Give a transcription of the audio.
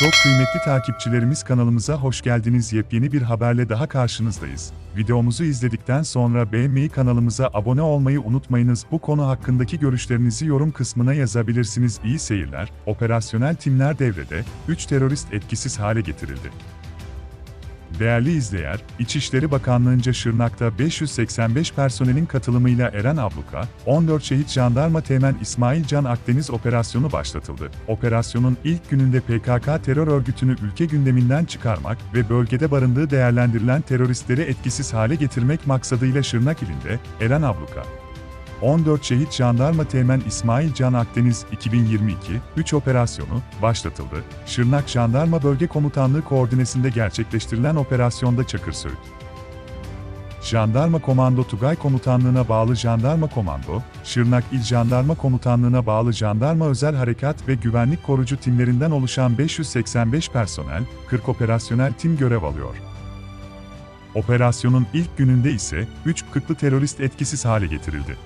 Çok kıymetli takipçilerimiz kanalımıza hoş geldiniz. Yepyeni bir haberle daha karşınızdayız. Videomuzu izledikten sonra beğenmeyi kanalımıza abone olmayı unutmayınız. Bu konu hakkındaki görüşlerinizi yorum kısmına yazabilirsiniz. İyi seyirler. Operasyonel timler devrede, 3 terörist etkisiz hale getirildi. Değerli izleyer, İçişleri Bakanlığı'nca Şırnak'ta 585 personelin katılımıyla Eren Abluka, 14 şehit jandarma teğmen İsmail Can Akdeniz operasyonu başlatıldı. Operasyonun ilk gününde PKK terör örgütünü ülke gündeminden çıkarmak ve bölgede barındığı değerlendirilen teröristleri etkisiz hale getirmek maksadıyla Şırnak ilinde Eren Abluka, 14 şehit jandarma teğmen İsmail Can Akdeniz 2022-3 operasyonu başlatıldı. Şırnak Jandarma Bölge Komutanlığı koordinesinde gerçekleştirilen operasyonda Çakırsöğüt, Jandarma Komando Tugay Komutanlığı'na bağlı Jandarma Komando, Şırnak İl Jandarma Komutanlığı'na bağlı Jandarma Özel Harekat ve Güvenlik Korucu timlerinden oluşan 585 personel, 40 operasyonel tim görev alıyor. Operasyonun ilk gününde ise 3 kıtlı terörist etkisiz hale getirildi.